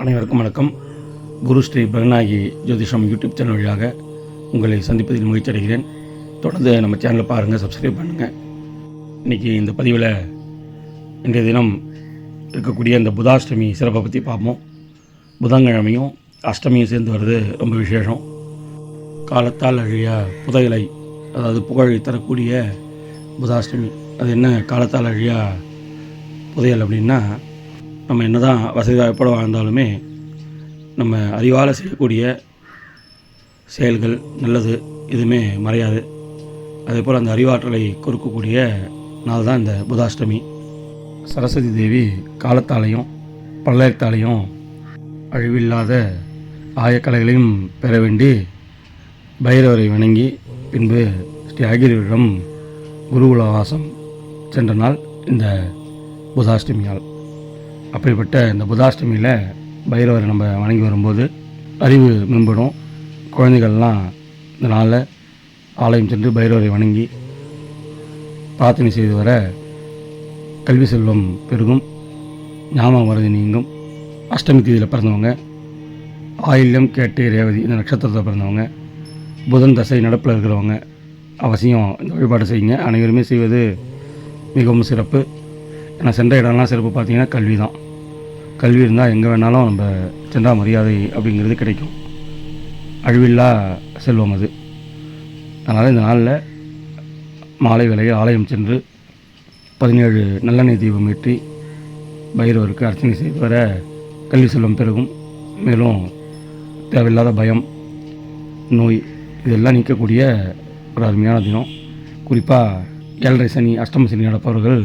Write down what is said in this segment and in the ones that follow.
அனைவருக்கும் வணக்கம். Guru Sri Baganayaki Jothisham YouTube channel வழியாக உங்களை சந்திப்பதில் மகிழ்ச்சி அடைகிறேன். தொடர்ந்து நம்ம சேனலை பாருங்கள் சப்ஸ்கிரைப் பண்ணுங்கள் இன்றைக்கி இந்த பதிவில் இன்றைய தினம் இருக்கக்கூடிய இந்த புதாஷ்டமி சிறப்பை பற்றி பார்ப்போம். புதன்கிழமையும் அஷ்டமியும் சேர்ந்து வருது ரொம்ப விசேஷம். காலத்தால் அழிய புதையலை அதாவது புகழை தரக்கூடிய புதாஷ்டமி. அது என்ன? காலத்தால் அழியா புதையல் அப்படின்னா நம்ம என்ன தான் வசதியாக எப்போ வாழ்ந்தாலுமே நம்ம அறிவால் செய்யக்கூடிய செயல்கள் நல்லது எதுவுமே மறையாது. அதே போல் அந்த அறிவாற்றலை கொடுக்கக்கூடிய நாள் தான் இந்த புதாஷ்டமி. சரஸ்வதி தேவி காலத்தாலையும் பல்லயத்தாலையும் அழிவில்லாத ஆயக்கலைகளையும் பெற வேண்டி பைரவரை வணங்கி பின்பு ஸ்ரீ அகிரிடம் குருகுலவாசம் சென்ற நாள் இந்த புதாஷ்டமியால் அப்படிப்பட்ட இந்த புதாஷ்டமியில் பைரவரை நம்ம வணங்கி வரும்போது அறிவு மேம்படும். குழந்தைகள்லாம் இந்த நாளில் ஆலயம் சென்று பைரவரை வணங்கி பிரார்த்தனை செய்து வர கல்வி செல்வம் பெருகும். ஞாபகம் வருது நீங்கும். அஷ்டமி தேதியில் பிறந்தவங்க ஆயில்யம் கேட்டு ரேவதி இந்த நட்சத்திரத்தில் பிறந்தவங்க புதன் தசை நடப்பில் இருக்கிறவங்க அவசியம் இந்த வழிபாடு செய்யுங்க. அனைவருமே செய்வது மிகவும் சிறப்பு. நான் சென்ற இடம்லாம் சிறப்பு பார்த்தீங்கன்னா கல்வி தான் கல்வி இருந்தால் எங்கே வேணாலும் நம்ம சென்றா மரியாதை அப்படிங்கிறது கிடைக்கும். அழிவில்லா செல்வம் அது. அதனால் இந்த நாளில் மாலை வேளையில் ஆலயம் சென்று பதினேழு நல்லெண்ணெய் தீபம் ஏற்றி பைரவருக்கு அர்ச்சனை செய்து வர கல்வி செல்வம் பெருகும். மேலும் தேவையில்லாத பயம் நோய் இதெல்லாம் நீக்கக்கூடிய ஒரு அருமையான தினம். குறிப்பாக ஏழரை சனி அஷ்டம சனி நடப்பவர்கள்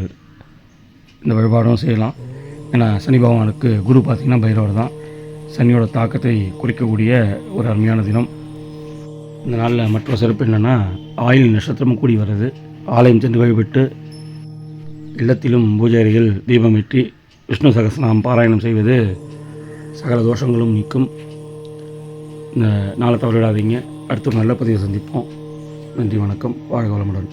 இந்த வழிபாடும் செய்யலாம். ஏன்னா சனி பகவானுக்கு குரு பார்த்திங்கன்னா பைரவர் தான். சனியோட தாக்கத்தை குறிக்கக்கூடிய ஒரு அருமையான தினம். இந்த நாளில் மற்றொரு சிறப்பு என்னென்னா ஆயில் நட்சத்திரமும் கூடி வருது ஆலயம் சென்று வழிபட்டு இல்லத்திலும் பூஜை அறையில் தீபமேற்றி விஷ்ணு சகஸ்ரநாமம் பாராயணம் செய்வது சகல தோஷங்களும் நீக்கும். இந்த நாளை தவறிடாதீங்க. அடுத்த நல்ல பதிவை சந்திப்போம். நன்றி வணக்கம். வாழ்க வளமுடன்.